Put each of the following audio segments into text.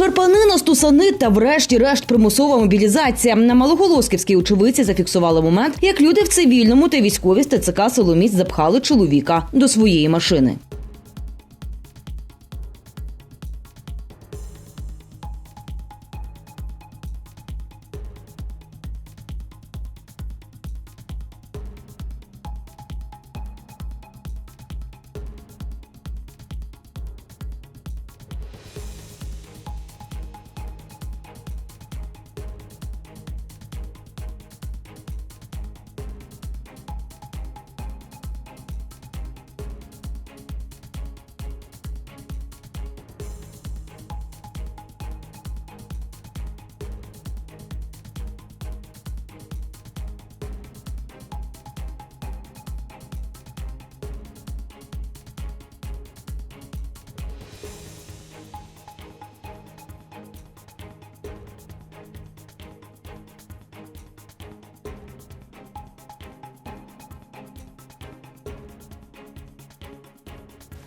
Шарпанина, стусани та врешті-решт примусова мобілізація. На Малоголосківській очевидці зафіксували момент, як люди в цивільному та військові з ТЦК Соломіць запхали чоловіка до своєї машини.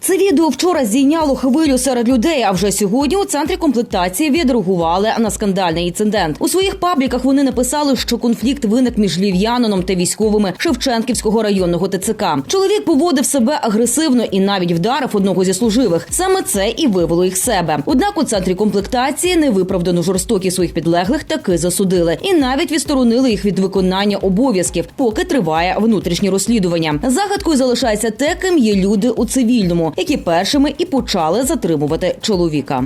Це відео вчора зійняло хвилю серед людей. А вже сьогодні у центрі комплектації відреагували на скандальний інцидент. У своїх пабліках вони написали, що конфлікт виник між львів'янином та військовими Шевченківського районного ТЦК. Чоловік поводив себе агресивно і навіть вдарив одного зі служивих. Саме це і вивело їх себе. Однак у центрі комплектації невиправдану жорстокість своїх підлеглих таки засудили і навіть відсторонили їх від виконання обов'язків, поки триває внутрішнє розслідування. Загадкою залишається те, ким є люди у цивільному, які першими і почали затримувати чоловіка.